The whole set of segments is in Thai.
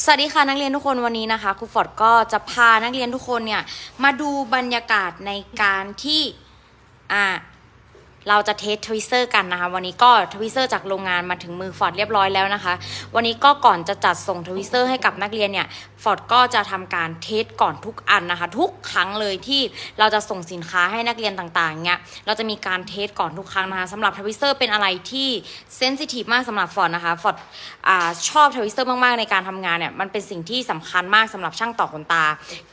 สวัสดีค่ะนักเรียนทุกคนวันนี้นะคะครูฟอร์ดก็จะพานักเรียนทุกคนเนี่ยมาดูบรรยากาศในการที่อ่า เราจะเทสทวิเซอร์กันนะคะ วันนี้ก็ทวิเซอร์จากโรงงานมาถึงมือฟอร์ดเรียบร้อยแล้วนะคะ วันนี้ก็ก่อนจะจัดส่งทวิเซอร์ให้กับนักเรียนเนี่ยฟอร์ดก็จะทำการเทสก่อนทุกอันนะคะ ทุกครั้งเลยที่เราจะส่งสินค้าให้นักเรียนต่างๆเนี่ยเราจะมีการเทสก่อนทุกครั้งนะคะสำหรับทวิเซอร์เป็นอะไรที่เซนซิทีฟมากสำหรับฟอร์ดนะคะฟอร์ดชอบทวิสเตอร์มากๆในการทำงานเนี่ยมันเป็นสิ่งที่สำคัญมากสำหรับช่างต่อขนตา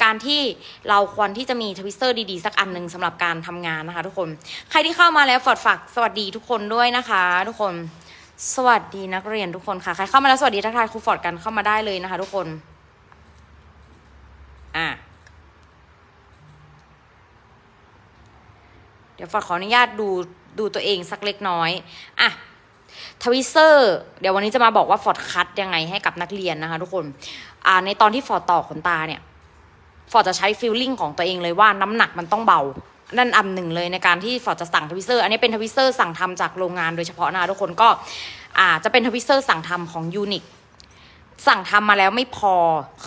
การที่เราควรที่จะมีทวิสเตอร์ดีๆสักอันหนึ่งสำหรับการทำงานนะคะ ทุกคนใครที่เข้ามาแล้วฟอร์ดฝากสวัสดีทุกคนด้วยนะคะ ทุกคนสวัสดีนักเรียนทุกคนค่ะ ใครเข้ามาแล้วสวัสดีทักทายครูฟอร์ดกันเข้ามาได้เลยนะคะ ทุกคน อะ เดี๋ยวฟอร์ดขออนุญาตดูดูตัวเองสักเล็กน้อย อะทวิเซอร์ เดี๋ยววันนี้จะมาบอกว่าฟอร์ดคัดยังไงให้กับนักเรียนนะคะ ทุกคน อ่า ในตอนที่ฟอร์ดต่อขนตาเนี่ย ฟอร์ดจะใช้ฟีลลิ่งของตัวเองเลยว่าน้ำหนักมันต้องเบา นั่นอันหนึ่งเลยในการที่ฟอร์ดจะสั่งทวิเซอร์ อันนี้เป็นทวิเซอร์สั่งทำจากโรงงานโดยเฉพาะนะทุกคนก็อาจะเป็นทวิเซอร์สั่งทำของยูนิค สั่งทำมาแล้วไม่พอ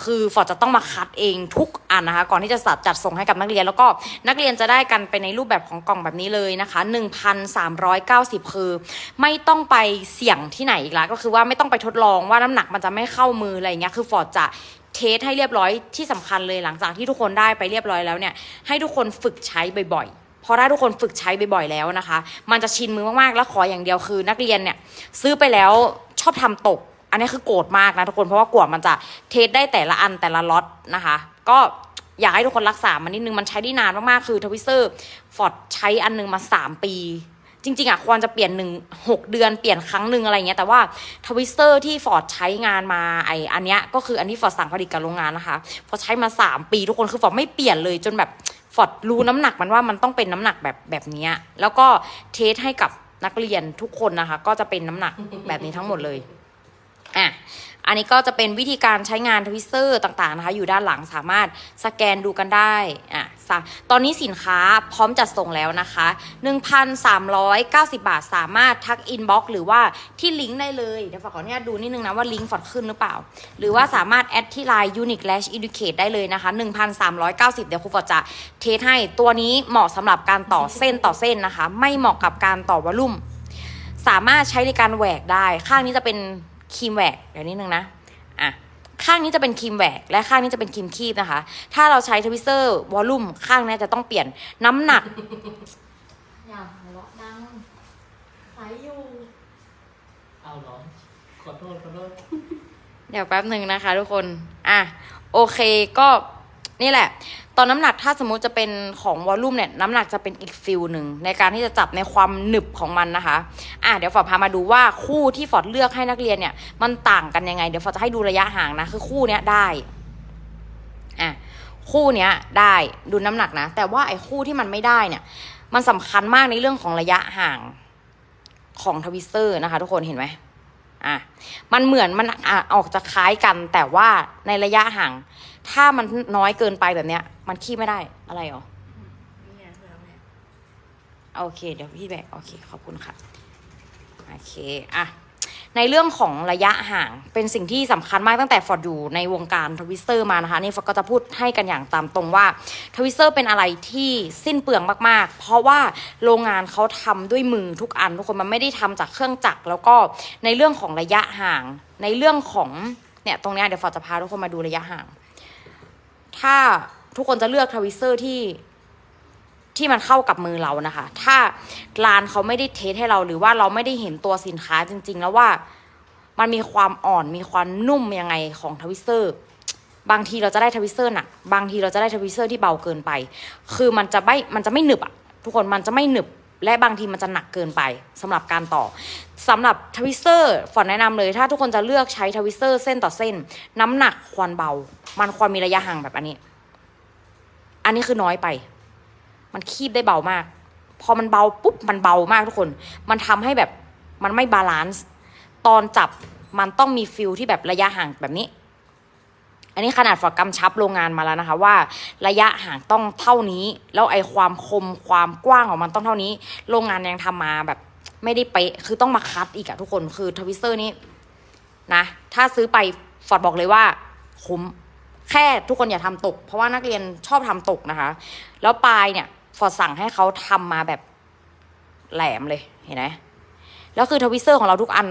คือฟอร์ดจะต้องมาคัดเองทุกอันนะคะ ก่อนที่จะจัดจัดส่งให้กับนักเรียน แล้วก็นักเรียนจะได้กันไปในรูปแบบของกล่องแบบนี้เลยนะคะ 1,390 คือ ไม่ต้องไปเสี่ยงที่ไหนอีกแล้ว ก็คือว่าไม่ต้องไปทดลองว่าน้ำหนักมันจะไม่เข้ามืออะไรอย่างเงี้ย คือฟอร์ดจะเทสให้เรียบร้อยที่สำคัญเลยหลังจากที่ทุกคนได้ไปเรียบร้อยแล้วเนี่ย ให้ทุกคนฝึกใช้บ่อยๆพอได้ทุกคนฝึกใช้บ่อยๆแล้วนะคะ มันจะชินมือมากๆ แล้วขออย่างเดียวคือ นักเรียนเนี่ย ซื้อไปแล้วชอบทำตก อันนี้คือโกรธมากนะทุกคนเพราะว่ากว่ามันจะเทสได้แต่ละอันแต่ละล็อตนะคะ ก็อยากให้ทุกคนรักษามันนิดนึงมันใช้ได้นานมากๆคือทวิเซอร์ฟอร์ดใช้อันนึงมาสามปี จริง ๆอะควรจะเปลี่ยนหนึ่งหกเดือนเปลี่ยนครั้งหนึ่งอะไรเงี้ยแต่ว่าทวิสเตอร์ที่ฟอร์ดใช้งานมาไออันเนี้ยก็คืออันที่ฟอร์ดสั่งผลิตกับโรงงานนะคะฟอร์ดใช้มาสามปี ทุกคนคือฟอร์ดไม่เปลี่ยนเลยจนแบบฟอร์ดรู้น้ำหนักมันว่ามันต้องเป็นน้ำหนักแบบแบบนี้แล้วก็เทสให้กับนักเรียนทุกคนนะคะ ก็จะเป็นน้ำหนักแบบนี้ทั้งหมดเลย อะอันนี้ก็จะเป็นวิธีการใช้งานทวิสเตอร์ต่างๆนะคะอยู่ด้านหลังสามารถสแกนดูกันได้อะตอนนี้สินค้าพร้อมจัดส่งแล้วนะคะ 1,390 บาทสามารถทักอินบ็อกซ์หรือว่าที่ลิงก์ได้เลยเดี๋ยวฝากขออนุญาตดูนิดนึงนะว่าลิงก์ฟอดขึ้นหรือเปล่า หรือว่าสามารถแอดที่ไลน์ Unique Lash Educate ได้เลยนะคะ 1,390 เดี๋ยวครูฟอดจะเทสให้ตัวนี้เหมาะสำหรับการต่อเส้นต่อเส้นนะคะ ไม่เหมาะกับการต่อวอลลุ่มสามารถใช้ในการแหวกได้ ข้างนี้จะเป็น ครีมแหวกเดี๋ยวนิดนึงนะอะข้างนี้จะเป็นครีมแหวกและข้างนี้จะเป็นครีมคีบนะคะ ถ้าเราใช้ทวิสเตอร์วอลลุ่มข้างนี้จะต้องเปลี่ยนน้ำหนัก อย่าหัวเราะดังไลฟ์อยู่ เอาเหรอขอโทษขอโทษ เดี๋ยวแป๊บหนึ่งนะคะทุกคน อะ โอเคก็ นี่แหละ ตอนน้ำหนักถ้าสมมุติจะเป็นของวอลลุ่มเนี่ยน้ำหนักจะเป็นอีกฟิลหนึ่งในการที่จะจับในความหนึบของมันนะคะ อะเดี๋ยวฟอร์ดพามาดูว่าคู่ที่ฟอร์ดเลือกให้นักเรียนเนี่ยมันต่างกันยังไง เดี๋ยวฟอร์ดจะให้ดูระยะห่างนะคือคู่เนี้ยได้อะคู่เนี้ยได้ดูน้ำหนักนะ แต่ว่าไอ้คู่ที่มันไม่ได้เนี่ยมันสำคัญมากในเรื่องของระยะห่างของทวิสเตอร์นะคะ ทุกคนเห็นไหมอะ มันเหมือนมันอะออกจะคล้ายกันแต่ว่าในระยะห่าง ถ้ามันน้อยเกินไปแบบเนี้ย มันขี้ไม่ได้อะไรหรอโอเค เดี๋ยวพี่แบกโอเค ขอบคุณค่ะ โอเคอะในเรื่องของระยะห่างเป็นสิ่งที่สำคัญมากตั้งแต่ฟอร์ดอยู่ในวงการทวิสเตอร์มานะคะนี่ฟอร์ดก็จะพูดให้กันอย่างตามตรงว่าทวิสเตอร์เป็นอะไรที่สิ้นเปลืองมากๆ เพราะว่าโรงงานเขาทำด้วยมือทุกอัน ทุกคนมันไม่ได้ทำจากเครื่องจักรแล้วก็ในเรื่องของระยะห่าง ในเรื่องของเนี่ยตรงนี้เดี๋ยวฟอร์ดจะพาทุกคนมาดูระยะห่าง ถ้าทุกคนจะเลือกทวิสเตอร์ที่ที่มันเข้ากับมือเรานะคะ ถ้าร้านเขาไม่ได้เทสให้เราหรือว่าเราไม่ได้เห็นตัวสินค้าจริง ๆ แล้วว่ามันมีความอ่อนมีความนุ่มยังไงของทวิสเตอร์ บางทีเราจะได้ทวิสเตอร์หนักบางทีเราจะได้ทวิสเตอร์ที่เบาเกินไป คือมันจะไม่มันจะไม่หนึบอะทุกคนมันจะไม่หนึบ และบางทีมันจะหนักเกินไปสำหรับการต่อสำหรับทวิสเตอร์ฝอนแนะนำเลย ถ้าทุกคนจะเลือกใช้ทวิสเตอร์เส้นต่อเส้น น้ำหนักควรเบา มันควรมีระยะห่างแบบอันนี้ อันนี้คือน้อยไป มันคีบได้เบามาก พอมันเบาปุ๊บมันเบามากทุกคน มันทำให้แบบมันไม่บาลานซ์ตอนจับมันต้องมีฟิลที่แบบระยะห่างแบบนี้ อันนี้ขนาดฝากกำชับโรงงานมาแล้วนะคะ ว่าระยะห่างต้องเท่านี้ แล้วไอความคมความกว้างของมันต้องเท่านี้ โรงงานยังทำมาแบบไม่ได้เป๊ะคือต้องมาคัดอีกอะทุกคนคือทวิสเตอร์นี้นะถ้าซื้อไปฟอร์ดบอกเลยว่าคุ้มแค่ทุกคนอย่าทำตก เพราะว่านักเรียนชอบทำตกนะคะ แล้วปลายเนี่ยฟอร์ดสั่งให้เขาทำมาแบบแหลมเลยเห็นไหมแล้วคือทวิสเซอร์ของเราทุกอัน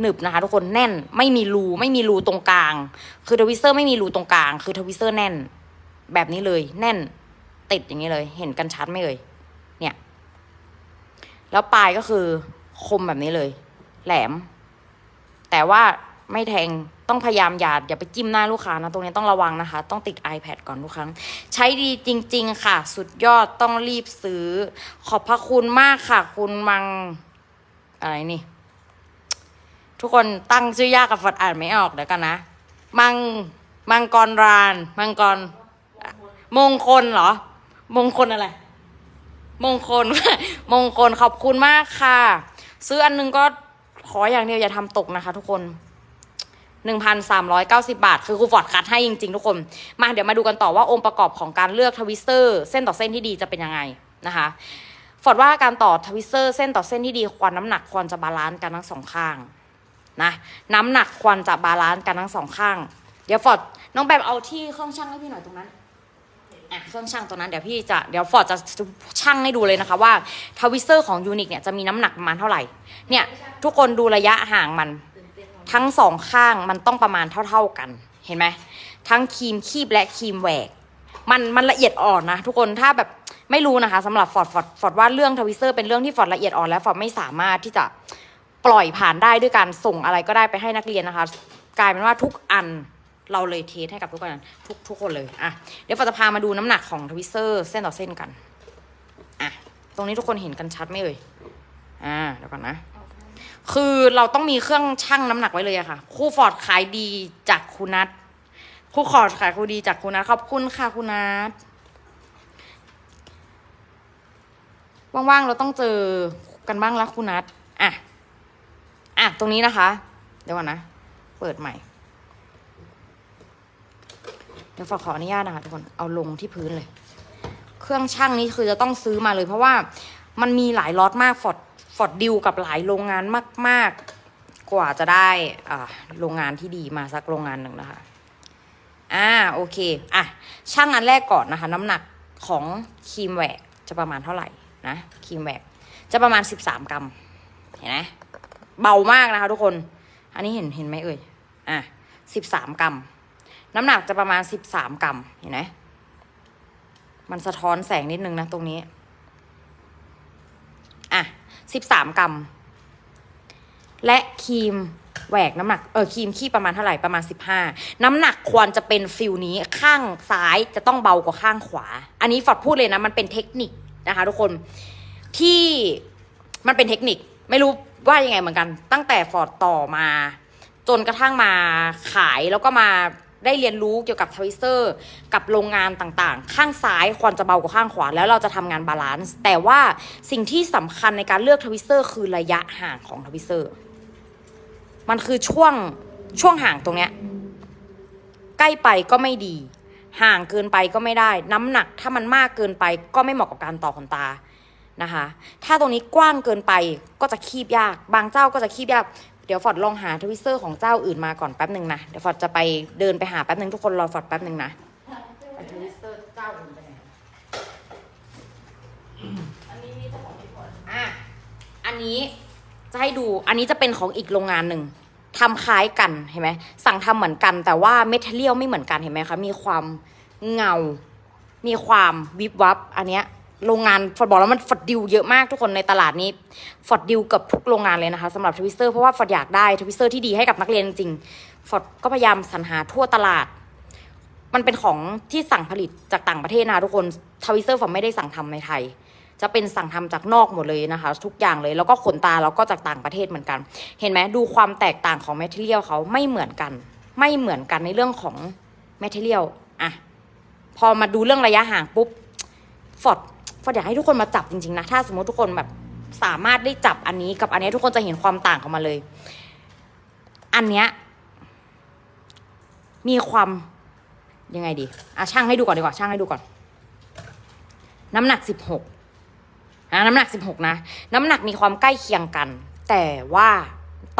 หนึบนะคะ ทุกคนแน่นไม่มีรูไม่มีรูตรงกลาง คือทวิสเซอร์ไม่มีรูตรงกลาง คือทวิสเซอร์แน่น แบบนี้เลย แน่น ติดอย่างนี้เลย เห็นกันชัดไหมเอ่ยเนี่ย แล้วปลายก็คือคมแบบนี้เลย แหลม แต่ว่าไม่แทงต้องพยายามอย่าอย่าไปจิ้มหน้าลูกค้านะ ตรงนี้ต้องระวังนะคะ ต้องติด iPad ก่อนทุกครั้ง ใช้ดีจริง ๆ ค่ะ สุดยอดต้องรีบซื้อ ขอบพระคุณมากค่ะ คุณมังอะไรนี่ ทุกคนตั้งชื่อยากกับฝัดอ่านไม่ออกเดี๋ยวกันนะ มังมังกรราน มังกร มงคลเหรอ มงคลอะไร มงคล มงคลขอบคุณมากค่ะ ซื้ออันหนึงก็ขออย่างเดียวอย่าทำตกนะคะ ทุกคนหนึ่งพันสามร้อยเก้าสิบาท คือครูฟอร์ดคัดให้จริง ๆ ทุกคน มาเดี๋ยวมาดูกันต่อว่าองค์ประกอบของการเลือกทวิสเตอร์เส้นต่อเส้นที่ดีจะเป็นยังไงนะคะฟอร์ดว่าการต่อทวิสเตอร์เส้นต่อเส้นที่ดีควรน้ำหนักควรจะบาลานซ์กันทั้งสองข้าง นะน้ำหนักควรจะบาลานซ์กันทั้งสองข้าง เดี๋ยวฟอร์ดน้องแบบเอาที่เครื่องช่างให้พี่หน่อยตรงนั้นอะเครื่องช่างตัวนั้นเดี๋ยวพี่จะเดี๋ยวฟอร์ดจะช่างให้ดูเลยนะคะว่าทวิสเตอร์ของยูนิคเนี่ยจะมีน้ำหนักประมาณเท่าไหร่เนี่ยทุกคนดูระยะห่างมันทั้งสองข้างมันต้องประมาณเท่า ๆกันเห็นไหมทั้งครีมคีบและครีมแหวก มันมันละเอียดอ่อนนะทุกคนถ้าแบบไม่รู้นะคะสำหรับฟอร์ดฟอร์ดฟอร์ดว่าเรื่องทวิสเตอร์เป็นเรื่องที่ฟอร์ดละเอียดอ่อนและฟอร์ดไม่สามารถที่จะ ปล่อยผ่านได้ด้วยการส่งอะไรก็ได้ไปให้นักเรียนนะคะ กลายเป็นว่าทุกอันเราเลยเทสให้กับทุกคนทุกทุกคนเลยอะเดี๋ยวฟอร์ดจะพามาดูน้ำหนักของทวิสเตอร์เส้นต่อเส้นกันอะตรงนี้ทุกคนเห็นกันชัดไหมเอ่ยอ่าเดี๋ยวก่อนนะ คือเราต้องมีเครื่องชั่งน้ำหนักไว้เลยอะค่ะครูฟอร์ดขายดีจากคุณนัทครูฟอร์ดขายครูดีจากคุณนัทขอบคุณค่ะคุณนัทว่างๆเราต้องเจอกันบ้างละคุณนัทอะ อะตรงนี้นะคะ เดี๋ยวก่อนนะ เปิดใหม่ เดี๋ยวฟอร์ดขออนุญาตนะคะทุกคน เอาลงที่พื้นเลย เครื่องชั่งนี้คือจะต้องซื้อมาเลย เพราะว่ามันมีหลายล็อตมากฟอร์ดฟอร์ดดิวกับหลายโรงงานมาก ๆ กว่าจะได้อ่าโรงงานที่ดีมาสักโรงงานหนึ่งนะคะ อ่าโอเค อะ ช่างอันแรกก่อนนะคะ น้ำหนักของครีมแหวกจะประมาณเท่าไหร่นะครีมแหวกจะประมาณสิบสามกรัมเห็นไหม เบามากนะคะทุกคน อันนี้เห็นเห็นไหมเอ่ย อะสิบสามกรัม น้ำหนักจะประมาณสิบสามกรัม เห็นไหมมันสะท้อนแสงนิดนึงนะตรงนี้ อะสิบสามกรัม และครีมแหวกน้ำหนัก เออครีมขี้ประมาณเท่าไหร่ประมาณสิบห้าน้ำหนักควรจะเป็นฟิลนี้ข้างซ้ายจะต้องเบากว่าข้างขวา อันนี้ฟอดพูดเลยนะ มันเป็นเทคนิคนะคะ ทุกคนที่มันเป็นเทคนิค ไม่รู้ ว่ายังไงเหมือนกันตั้งแต่ฟอร์ดต่อมา จนกระทั่งมาขายแล้วก็มาได้เรียนรู้เกี่ยวกับทวิสเตอร์กับโรงงานต่างๆ ข้างซ้ายควรจะเบากว่าข้างขวา แล้วเราจะทำงานบาลานซ์แต่ว่าสิ่งที่สำคัญในการเลือกทวิสเตอร์คือระยะห่างของทวิสเตอร์มันคือช่วงช่วงห่างตรงเนี้ยใกล้ไปก็ไม่ดี ห่างเกินไปก็ไม่ได้ น้ำหนักถ้ามันมากเกินไปก็ไม่เหมาะกับการต่อขนตา นะคะ ถ้าตรงนี้กว้างเกินไปก็จะคีบยาก บางเจ้าก็จะคีบยาก เดี๋ยวฟอร์ดลองหาทวิสเตอร์ของเจ้าอื่นมาก่อนแป๊บหนึ่งนะ เดี๋ยวฟอร์ดจะไปเดินไปหาแป๊บหนึ่งทุกคนรอฟอร์ดแป๊บหนึ่งนะทวิสเตอร์เจ้าอื่นไปไหนอันนี้มีเจ้าของที่ฟอร์ดอะ อันนี้จะให้ดู อันนี้จะเป็นของอีกโรงงานหนึ่งทำคล้ายกันเห็นไหม สั่งทำเหมือนกัน แต่ว่าเมทัลเลียลไม่เหมือนกันเห็นไหมคะ มีความเงา มีความวิบวับ อันเนี้ย โรงงานฟอร์ดบอกแล้วมันฟอร์ดดิวเยอะมากทุกคนในตลาดนี้ฟอร์ดดิวกับทุกโรงงานเลยนะคะสำหรับทวิสเตอร์เพราะว่าฟอร์ดอยากได้ทวิสเตอร์ที่ดีให้กับนักเรียนจริงฟอร์ดก็พยายามสรรหาทั่วตลาด มันเป็นของที่สั่งผลิตจากต่างประเทศนะทุกคนทวิสเตอร์ฟอร์ดไม่ได้สั่งทำในไทย จะเป็นสั่งทำจากนอกหมดเลยนะคะ ทุกอย่างเลยแล้วก็ขนตาเราก็จากต่างประเทศเหมือนกัน เห็นไหมดูความแตกต่างของแมทเทียลเขาไม่เหมือนกัน ไม่เหมือนกันในเรื่องของแมทเทียลอะพอมาดูเรื่องระยะห่างปุ๊บฟอร์ด ฟอร์ดอยากให้ทุกคนมาจับจริงๆนะ ถ้าสมมติทุกคนแบบสามารถได้จับอันนี้กับอันนี้ทุกคนจะเห็นความต่างของมันเลย อันเนี้ยมีความยังไงดีอะช่างให้ดูก่อนดีกว่าช่างให้ดูก่อน น้ำหนักสิบหกนะน้ำหนัก16นะ น้ำหนักมีความใกล้เคียงกัน แต่ว่า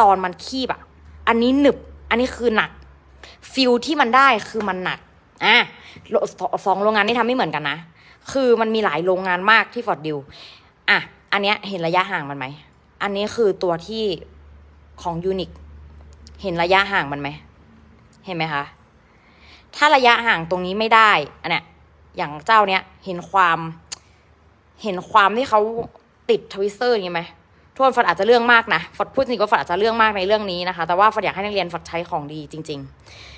ตอนมันคีบอะอันนี้หนึบ อันนี้คือหนัก ฟิลที่มันได้คือมันหนัก อะสองโรงงานนี่ทำไม่เหมือนกันนะ คือมันมีหลายโรงงานมากที่ฟอร์ดดิวอะ อันเนี้ยเห็นระยะห่างมันไหม อันนี้คือตัวที่ของยูนิค เห็นระยะห่างมันไหม เห็นไหมคะ ถ้าระยะห่างตรงนี้ไม่ได้ อันเนี้ย อย่างเจ้าเนี้ยเห็นความ เห็นความที่เขาติดทวิสเตอร์อย่างไหมทุกคนฟอร์ดอาจจะเรื่องมากนะฟอร์ดพูดจริงว่าฟอร์ดอาจจะเรื่องมากในเรื่องนี้นะคะ แต่ว่าฟอร์ดอยากให้นักเรียนฟอร์ดใช้ของดีจริง ๆ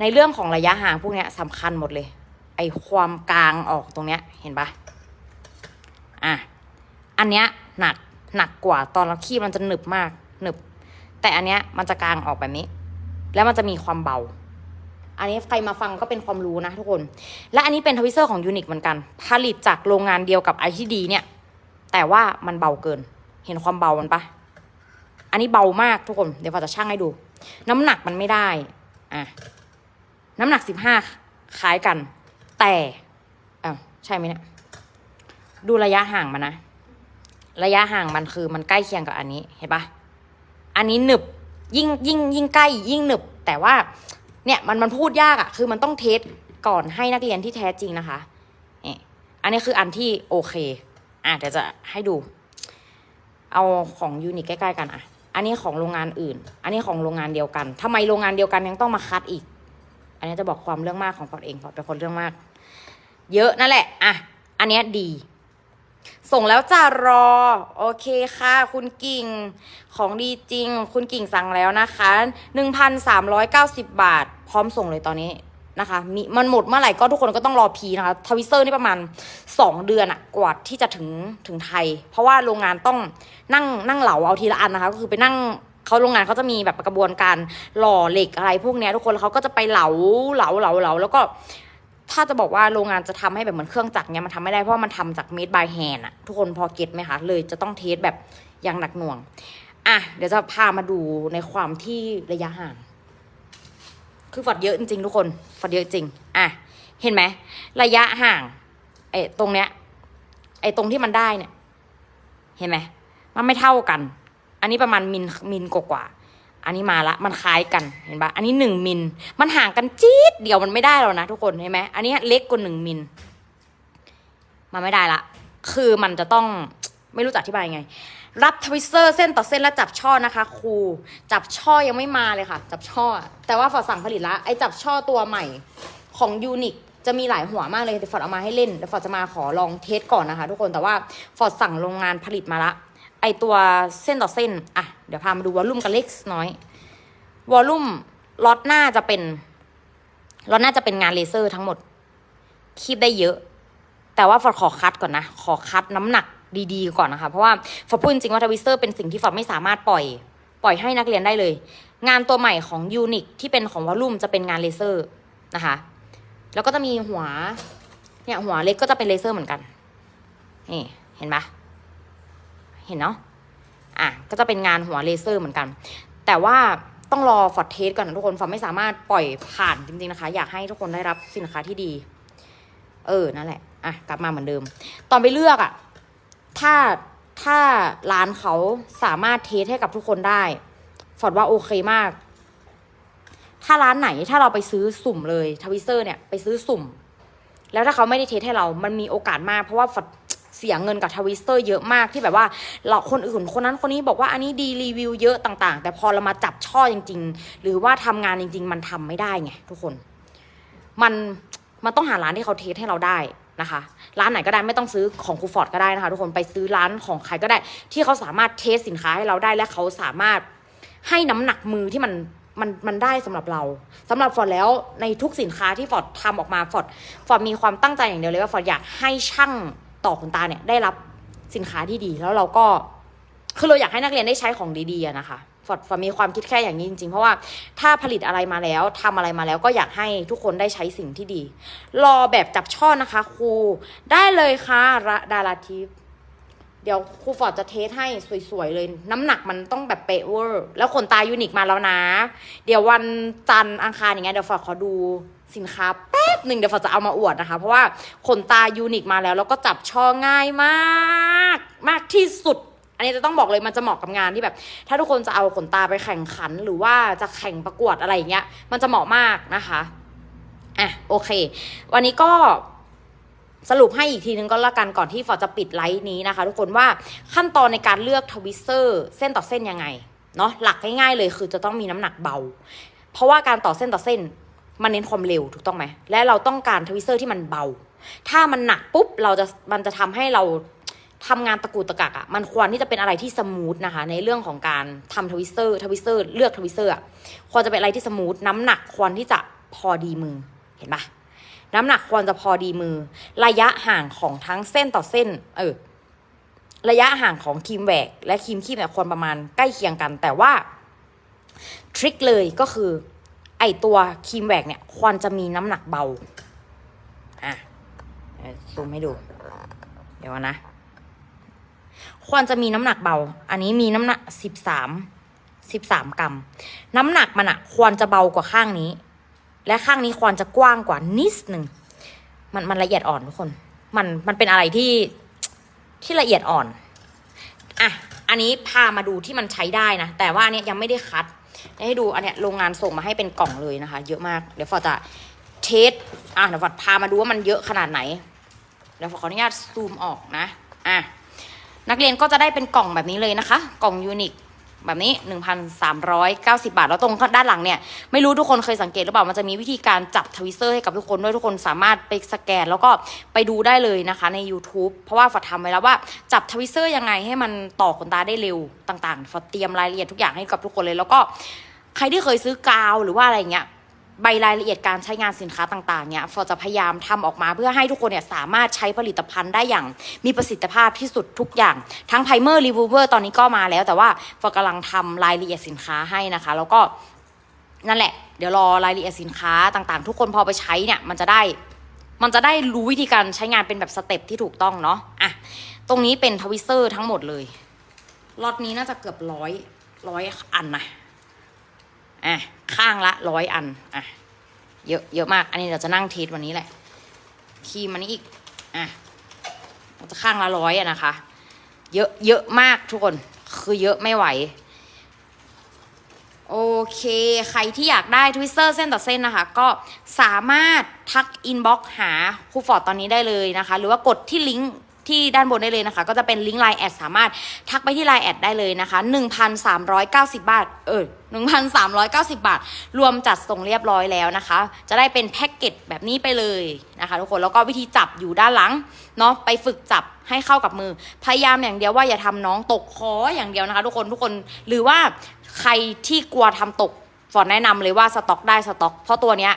ในเรื่องของระยะห่างพวกเนี้ยสำคัญหมดเลย ไอความกลางออกตรงเนี้ย เห็นปะอะ อันเนี้ยหนักหนักกว่าตอนเราคีบมันจะหนึบมากหนึบ แต่อันเนี้ยมันจะกลางออกแบบนี้ แล้วมันจะมีความเบา อันนี้ใครมาฟังก็เป็นความรู้นะทุกคน และอันนี้เป็นทวิเซอร์ของยูนิคเหมือนกัน ผลิตจากโรงงานเดียวกับไอที่ดีเนี่ย แต่ว่ามันเบาเกิน เห็นความเบามันปะอันนี้เบามากทุกคน เดี๋ยวพอจะชั่งให้ดู น้ำหนักมันไม่ได้ อะ น้ำหนักสิบห้าคล้ายกัน แต่อ้าวใช่ไหมเนี่ยดูระยะห่างมันนะ ระยะห่างมันคือมันใกล้เคียงกับอันนี้เห็นปะอันนี้หนึบยิ่งยิ่งยิ่งใกล้ยิ่งหนึบ แต่ว่าเนี่ยมันมันพูดยากอะ่ะคือมันต้องเทสก่อนให้นักเรียนที่แท้จริงนะคะนี่อันนี้คืออันที่โอเค อะเดี๋ยวจะให้ดู เอาของยูนิคใกล้ ๆ กันอะ อันนี้ของโรงงานอื่น อันนี้ของโรงงานเดียวกันทำไมโรงงานเดียวกันยังต้องมาคัดอีก อันนี้จะบอกความเรื่องมากของพอดเองพอดเป็นคนเรื่องมาก เยอะนั่นแหละอะอันนี้ดี ส่งแล้วจ้ารอ โอเคค่ะ คุณกิ่งของดีจริง คุณกิ่งสั่งแล้วนะคะ1,390บาท พร้อมส่งเลยตอนนี้นะคะมีมันหมดเมื่อไหร่ก็ทุกคนก็ต้องรอพีนะคะทวิสเตอร์นี่ประมาณ 2 เดือนอะกว่าที่จะถึงถึงไทย เพราะว่าโรงงานต้องนั่งนั่งเหลาเอาทีละอันนะคะ ก็คือไปนั่ง เขาโรงงานเขาจะมีแบบกระบวนการหล่อเหล็กอะไรพวกเนี้ยทุกคนแล้วเขาก็จะไปเหลาเหลาเหลาเหลาแล้วก็ถ้าจะบอกว่าโรงงานจะทำให้แบบเหมือนเครื่องจักรเนี้ยมันทำไม่ได้เพราะมันทำจาก made by hand อะทุกคนพอเก็ตไหมคะเลยจะต้องเทสแบบอย่างหนักหน่วง อะ เดี๋ยวจะพามาดูในความที่ระยะห่าง คือฝัดเยอะจริงๆทุกคนฝัดเยอะจริง อะ เห็นไหมระยะห่างไอ้ตรงเนี้ยไอ้ตรงที่มันได้เนี่ย เห็นไหมมันไม่เท่ากัน อันนี้ประมาณมิลมิลกว่าอันนี้มาละมันคล้ายกันเห็นปะอันนี้หนึ่งมิลมันห่างกันจี๊ดเดียวมันไม่ได้แล้วนะทุกคนเห็นไหมอันนี้เล็กกว่าหนึ่งมิลมันไม่ได้ละ คือมันจะต้องไม่รู้จะอธิบายยังไง รับทวิสเตอร์เส้นต่อเส้นแล้วจับช่อนะคะ ครู จับช่อยังไม่มาเลยค่ะ จับช่อ แต่ว่าฟอร์ดสั่งผลิตละไอจับช่อตัวใหม่ของยูนิคจะมีหลายหัวมากเลยแต่ฟอร์ดเอามาให้เล่นเดี๋ยวฟอร์ดจะมาขอลองเทสก่อนนะคะ ทุกคนแต่ว่าฟอร์ดสั่งโรงงานผลิตมาละ ไอตัวเส้นต่อเส้น อะ เดี๋ยวพามาดูวอลลุ่มกันเล็กน้อย วอลลุ่มล็อตหน้าจะเป็นล็อตหน้าจะเป็นงานเลเซอร์ทั้งหมด คีบได้เยอะ แต่ว่าฟอร์ขอคัดก่อนนะ ขอคัดน้ำหนักดีๆก่อนนะคะ เพราะว่าฟอร์พูดจริงว่าทวิสเตอร์เป็นสิ่งที่ฟอร์ไม่สามารถปล่อย ปล่อยให้นักเรียนได้เลย งานตัวใหม่ของยูนิคที่เป็นของวอลลุ่มจะเป็นงานเลเซอร์นะคะ แล้วก็จะมีหัว เนี่ยหัวเล็กก็จะเป็นเลเซอร์เหมือนกัน นี่เห็นปะ เห็นเนาะอะก็จะเป็นงานหัวเลเซอร์เหมือนกัน แต่ว่าต้องรอฟอร์ดเทสก่อนนะทุกคนฟอร์ไม่สามารถปล่อยผ่านจริงๆนะคะ อยากให้ทุกคนได้รับสินค้าที่ดี เออนั่นแหละอะกลับมาเหมือนเดิม ตอนไปเลือกอะถ้าถ้าร้านเขาสามารถเทสให้กับทุกคนได้ฟอร์ดว่าโอเคมาก ถ้าร้านไหนถ้าเราไปซื้อสุ่มเลยทวิเซอร์เนี่ยไปซื้อสุ่ม แล้วถ้าเขาไม่ได้เทสให้เรา มันมีโอกาสมากเพราะว่าฟอร์ด เสียเงินกับทวิสเตอร์เยอะมากที่แบบว่าเราคนอื่นคนนั้นคนนี้บอกว่าอันนี้ดีรีวิวเยอะต่าง ๆ แต่พอเรามาจับช่อจริง ๆ หรือว่าทำงานจริง ๆ มันทำไม่ได้ไงทุกคน มันมันต้องหาร้านที่เขาเทสให้เราได้นะคะร้านไหนก็ได้ไม่ต้องซื้อของครูฟอร์ดก็ได้นะคะ ทุกคนไปซื้อร้านของใครก็ได้ ที่เขาสามารถเทสสินค้าให้เราได้และเขาสามารถให้น้ำหนักมือที่มันมันมันได้สำหรับเราสำหรับฟอร์ดแล้วในทุกสินค้าที่ฟอร์ดทำออกมาฟอร์ดฟอร์ดมีความตั้งใจอย่างเดียวเลยว่าฟอร์ดอยากให้ช่าง ต่อขนตาเนี่ยได้รับสินค้าที่ดีแล้วเราก็คือเราอยากให้นักเรียนได้ใช้ของดีๆนะคะฟอร์ดฟอร์มีความคิดแค่อย่างนี้จริงๆ เพราะว่าถ้าผลิตอะไรมาแล้วทำอะไรมาแล้วก็อยากให้ทุกคนได้ใช้สิ่งที่ดี รอแบบจับช่อนะคะครูได้เลยค่ะระดาราทิพย์เดี๋ยวครูฟอร์ดจะเทสให้สวยๆเลย น้ำหนักมันต้องแบบเป๊ะเวอร์ แล้วขนตายูนิคมาแล้วนะ เดี๋ยววันจันทร์อังคารอย่างเงี้ยเดี๋ยวฟอร์ดขอดู สินค้าแป๊บหนึ่งเดี๋ยวฟอร์จะเอามาอวดนะคะ เพราะว่าขนตายูนิคมาแล้ว แล้วก็จับช่อง่ายมาก มากที่สุด อันนี้จะต้องบอกเลยมันจะเหมาะกับงานที่แบบ ถ้าทุกคนจะเอาขนตาไปแข่งขันหรือว่าจะแข่งประกวดอะไรอย่างเงี้ยมันจะเหมาะมากนะคะอะโอเค วันนี้ก็สรุปให้อีกทีนึงก็แล้วกันก่อนที่ฟอร์จะปิดไลฟ์นี้นะคะ ทุกคนว่าขั้นตอนในการเลือกทวิสเซอร์เส้นต่อเส้นยังไงเนาะหลักง่ายๆเลยคือจะต้องมีน้ำหนักเบา เพราะว่าการต่อเส้นต่อเส้น มันเน้นความเร็วถูกต้องไหม และเราต้องการทวิสเซอร์ที่มันเบา ถ้ามันหนักปุ๊บเราจะมันจะทำให้เราทำงานตะกูตะกักอะ่ะมันควรที่จะเป็นอะไรที่สมูทนะคะ ในเรื่องของการทำทวิสเซอร์ทวิสเซอร์เลือกทวิสเซอร์อะควรจะเป็นอะไรที่สมูทน้ำหนักควรที่จะพอดีมือเห็นปะน้ำหนักควรจะพอดีมือ ระยะห่างของทั้งเส้นต่อเส้น เออ ระยะห่างของครีมแหวก และครีมคีบเนี่ยควรประมาณใกล้เคียงกัน แต่ว่าทริคเลยก็คือ ไอตัวครีมแหวกเนี่ยควรจะมีน้ำหนักเบา อะซูมให้ดู เดี๋ยวนะ ควรจะมีน้ำหนักเบา อันนี้มีน้ำหนักสิบสามสิบสามกรัม น้ำหนักมันอะควรจะเบากว่าข้างนี้ และข้างนี้ควรจะกว้างกว่านิดหนึ่ง มันมันละเอียดอ่อนทุกคน มันมันเป็นอะไรที่ที่ละเอียดอ่อน อะ อันนี้พามาดูที่มันใช้ได้นะ แต่ว่าเนี้ยยังไม่ได้คัด ให้ดูอันเนี้ยโรงงานส่งมาให้เป็นกล่องเลยนะคะ เยอะมาก เดี๋ยวฟอจะเทสอะเดี๋ยวฟอพามาดูว่ามันเยอะขนาดไหน เดี๋ยวฟอขออนุญาตซูมออกนะ อะนักเรียนก็จะได้เป็นกล่องแบบนี้เลยนะคะ กล่องยูนิค แบบนี้ 1,390 บาท แล้วตรงด้านหลังเนี่ย ไม่รู้ทุกคนเคยสังเกตหรือเปล่า มันจะมีวิธีการจับทวิสเซอร์ให้กับทุกคนด้วยทุกคนสามารถไปสแกน แล้วก็ไปดูได้เลยนะคะใน YouTube เพราะว่าฝัดทำไว้แล้วว่าจับทวิสเซอร์ยังไงให้มันต่อขนตาได้เร็วต่างๆฝัดเตรียมรายละเอียดทุกอย่างให้กับทุกคนเลย แล้วก็ใครที่เคยซื้อกาวหรือว่าอะไรเงี้ย ใบรายละเอียดการใช้งานสินค้าต่างๆเนี่ยฟอร์จะพยายามทำออกมาเพื่อให้ทุกคนเนี่ยสามารถใช้ผลิตภัณฑ์ได้อย่างมีประสิทธิภาพที่สุดทุกอย่าง ทั้งไพเมอร์รีวูเวอร์ตอนนี้ก็มาแล้ว แต่ว่าฟอร์กำลังทำรายละเอียดสินค้าให้นะคะ แล้วก็นั่นแหละ เดี๋ยวรอรายละเอียดสินค้าต่างๆ ทุกคนพอไปใช้เนี่ยมันจะได้มันจะได้รู้วิธีการใช้งานเป็นแบบสเต็ปที่ถูกต้องเนาะอะตรงนี้เป็นทวิสเซอร์ทั้งหมดเลยล็อตนี้น่าจะเกือบร้อยร้อยอันนะ อะข้างละร้อยอันอะเยอะเยอะมาก อันนี้เราจะนั่งเทสวันนี้แหละคีมันนี้อีกอะเราจะข้างละร้อยอะนะคะ เยอะเยอะมากทุกคนคือเยอะไม่ไหว โอเค ใครที่อยากได้ทวิสเตอร์เส้นต่อเส้นนะคะ ก็สามารถทักอินบ็อกหาครูฟอร์ดตอนนี้ได้เลยนะคะ หรือว่ากดที่ลิงก์ ที่ด้านบนได้เลยนะคะ ก็จะเป็นลิงก์ไลน์แอดสามารถทักไปที่ไลน์แอดได้เลยนะคะ 1,390 บาท เออ1,390 บาท รวมจัดส่งเรียบร้อยแล้วนะคะ จะได้เป็นแพ็กเกจแบบนี้ไปเลยนะคะ ทุกคนแล้วก็วิธีจับอยู่ด้านหลังเนาะไปฝึกจับให้เข้ากับมือ พยายามอย่างเดียวว่าอย่าทำน้องตกคออย่างเดียวนะคะ ทุกคนทุกคนหรือว่าใครที่กลัวทำตกฟอนแนะนำเลยว่าสต็อกได้สต็อก เพราะตัวเนี้ย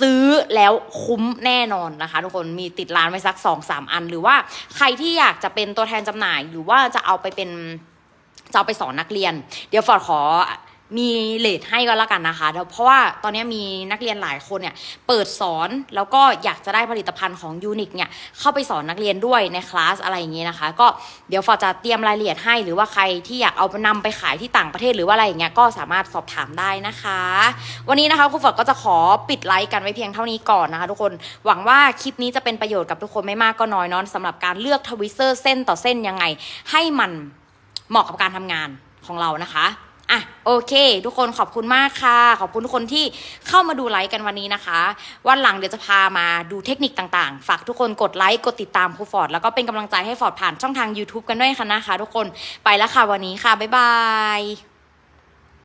ซื้อแล้วคุ้มแน่นอนนะคะ ทุกคนมีติดร้านไว้สักสองสามอัน หรือว่าใครที่อยากจะเป็นตัวแทนจำหน่าย หรือว่าจะเอาไปเป็นจะเอาไปสอนนักเรียน เดี๋ยวฟอร์ดขอ มีเลทให้ก็แล้วกันนะคะเดี๋ยวเพราะว่าตอนนี้มีนักเรียนหลายคนเนี่ยเปิดสอนแล้วก็อยากจะได้ผลิตภัณฑ์ของยูนิคเนี่ยเข้าไปสอนนักเรียนด้วยในคลาสอะไรอย่างเงี้ยนะคะ ก็เดี๋ยวฟอร์จะเตรียมรายละเอียดให้หรือว่าใครที่อยากเอาไปนำไปขายที่ต่างประเทศหรือว่าอะไรอย่างเงี้ยก็สามารถสอบถามได้นะคะ วันนี้นะคะครูฟอร์ก็จะขอปิดไลฟ์กันไว้เพียงเท่านี้ก่อนนะคะทุกคนหวังว่าคลิปนี้จะเป็นประโยชน์กับทุกคนไม่มากก็น้อยนอนสำหรับการเลือกทวิสเซอร์เส้นต่อเส้นยังไง ให้มันเหมาะกับการทำงานของเรานะคะ อะโอเค ทุกคนขอบคุณมากค่ะ ขอบคุณทุกคนที่เข้ามาดูไลฟ์กันวันนี้นะคะ วันหลังเดี๋ยวจะพามาดูเทคนิคต่างๆ ฝากทุกคนกดไลค์กดติดตามครูฟอร์ดแล้วก็เป็นกำลังใจให้ฟอร์ดผ่านช่องทาง YouTube กันด้วยค่ะนะคะ ทุกคนไปแล้วค่ะวันนี้ค่ะบ๊ายบาย